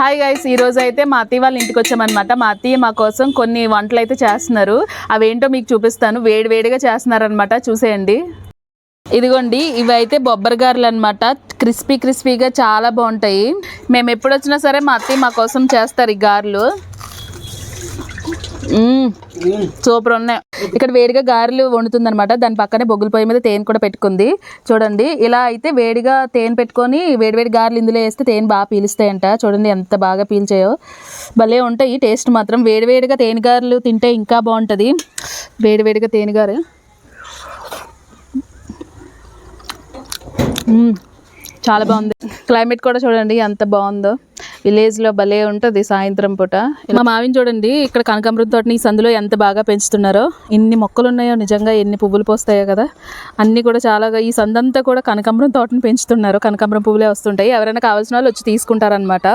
Hi guys ఈ రోజు అయితే మా అత్తయ్య వాళ్ళ ఇంటికి వచ్చామన్నమాట. మా అత్తయ్య మా కోసం కొన్ని వంటలు అయితే చేస్తున్నారు. అవేంటో మీకు చూపిస్తాను. వేడివేడిగా చేస్తున్నారనమాట చూసేయండి. ఇదిగోండి ఇవి అయితే బొబ్బరి గారెలు అనమాట క్రిస్పీ క్రిస్పీగా చాలా బాగుంటాయి. మేము ఎప్పుడు వచ్చినా సరే మా అత్తయ్య మా కోసం చేస్తారు ఈ గారెలు. సూపర్ ఉన్నాయి. ఇక్కడ వేడిగా గారెలు వండుతుంది అనమాట దాని పక్కనే బొగ్గుల పొయ్యి మీద తేనె కూడా పెట్టుకుంది. చూడండి ఇలా అయితే వేడిగా తేనె పెట్టుకొని వేడివేడి గారెలు ఇందులో వేస్తే తేనె బాగా పీలుస్తాయంట. చూడండి ఎంత బాగా పీల్చాయో. భలే ఉంటాయి టేస్ట్ మాత్రం. వేడివేడిగా తేనె గారెలు తింటే ఇంకా బాగుంటుంది. వేడివేడిగా తేనె గారె. చాలా బాగుంది. క్లైమేట్ కూడా చూడండి ఎంత బాగుందో. విలేజ్లో భలే ఉంటుంది సాయంత్రం పూట. మా మావిని చూడండి ఇక్కడ కనకాంబరం తోటని ఈ సందులో ఎంత బాగా పెంచుతున్నారో. ఎన్ని మొక్కలు ఉన్నాయో నిజంగా ఎన్ని పువ్వులు పోస్తాయో కదా. అన్నీ కూడా చాలా ఈ సందంతా కూడా కనకాంబరం తోటని పెంచుతున్నారు. కనకాంబరం పువ్వులే వస్తుంటాయి. ఎవరైనా కావాల్సిన వాళ్ళు వచ్చి తీసుకుంటారనమాట